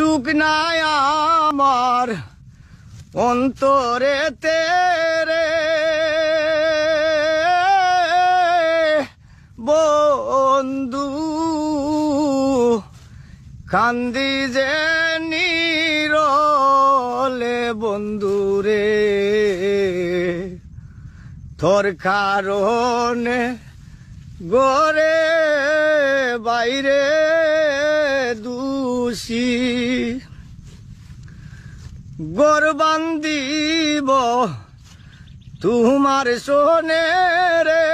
সুখ নাই আমার অন্তরে তেরে। বন্ধু কান্দি যে নিরলে বন্ধুরে। তোর কারণে গরে বাইরে দোষী গরবান্দিব তোমার সোনে রে।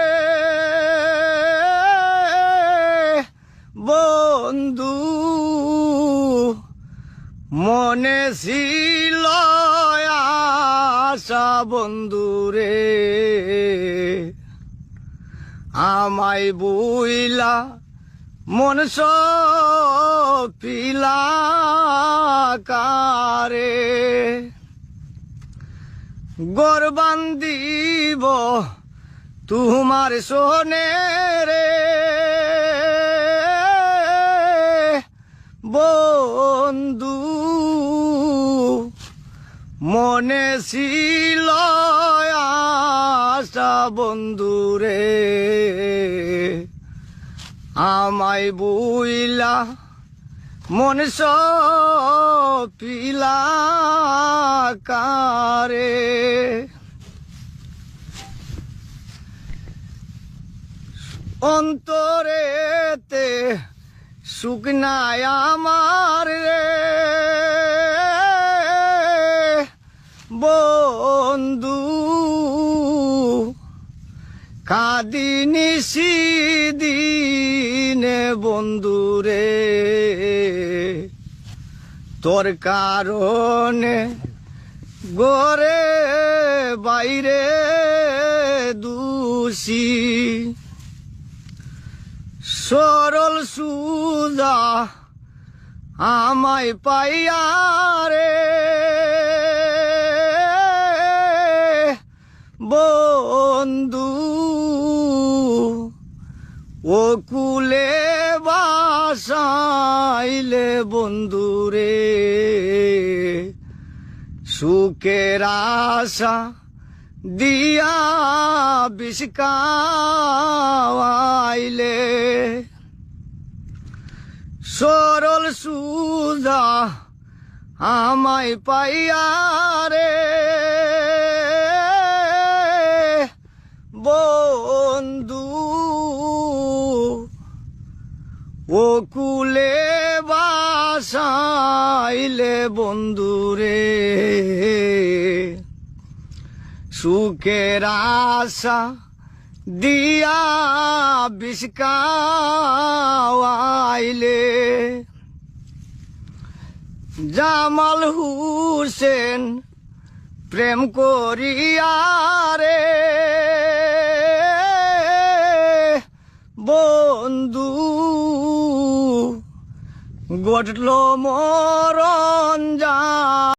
বন্ধু মনে ছিল আশা বন্ধুরে আমায় বুইলা মন পিলা কারে। গরবান্দিব তোমার সোনে রে। বন্ধু মনে ছিল আশা বন্ধুরে আমায় বইলা মন পিলা কারে। অন্তরেতে সুখ নাই আমার রে। কাদিনি দিনে বন্ধুরে তোর কারণে গরে বাইরে দোষী। সরল সুজা আমায় পাইয়া রে বন্ধু বন্ধুরে সুখের আশা দিয়া বিষকাইলে সরল সুজা আমায় পাইয়া রে বন্ধু ও কুলে বাসাইলে বন্ধুরে সুখের আশা দিয়া বিষকাইলে জামাল হুসেন প্রেম করিয়া রে বন্ধু গটল মরঞ্জা